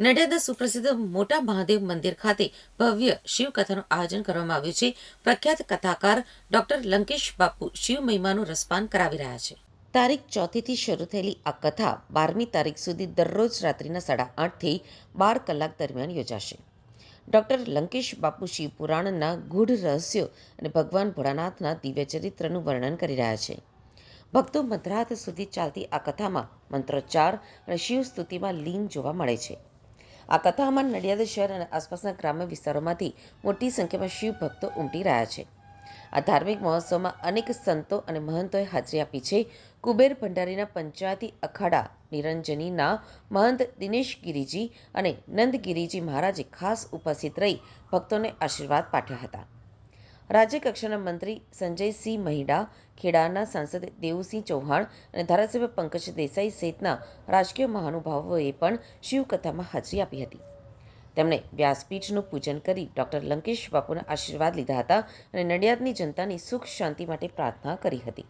નડિયાદ સુપ્રસિદ્ધ મોટા મહાદેવ મંદિર ખાતે ભવ્ય શિવકથાનું આયોજન કરવામાં આવ્યું છે. પ્રખ્યાત કથાકાર ડોક્ટર લંકેશ બાપુ શિવ મહિમાનું રસપાન કરાવી રહ્યા છે. તારીખ ચોથીથી શરૂ થયેલી આ કથા બારમી તારીખ સુધી દરરોજ રાત્રિના સાડા આઠથી બાર કલાક દરમિયાન યોજાશે. ડોક્ટર લંકેશ બાપુ શિવ પુરાણના ગૂઢ રહસ્યો અને ભગવાન ભોળાનાથના દિવ્ય ચરિત્રનું વર્ણન કરી રહ્યા છે. ભક્તો મધરાત સુધી ચાલતી આ કથામાં મંત્રોચ્ચાર અને શિવ સ્તુતિમાં લીન જોવા મળે છે. આ કથામાં નડિયાદ શહેર અને આસપાસના ગ્રામ્ય વિસ્તારોમાંથી મોટી સંખ્યામાં શિવ ભક્તો ઉમટી રહ્યા છે. આ ધાર્મિક મહોત્સવમાં અનેક સંતો અને મહંતોએ હાજરી આપી છે. કુબેર ભંડારીના પંચાયતી અખાડા નિરંજનીના મહંત દિનેશ ગિરિજી અને નંદગિરિજી મહારાજે ખાસ ઉપસ્થિત રહી ભક્તોને આશીર્વાદ પાઠવ્યા હતા. રાજ્ય કક્ષાના મંત્રી સંજયસિંહ મહિડા, ખેડાના સાંસદ દેવુસિંહ ચૌહાણ અને ધારાસભ્ય પંકજ દેસાઈ સહિતના રાજકીય મહાનુભાવોએ પણ શિવકથામાં હાજરી આપી હતી. તેમણે વ્યાસપીઠનું પૂજન કરી ડોક્ટર લંકેશ બાપુના આશીર્વાદ લીધા હતા અને નડિયાદની જનતાની સુખ શાંતિ માટે પ્રાર્થના કરી હતી.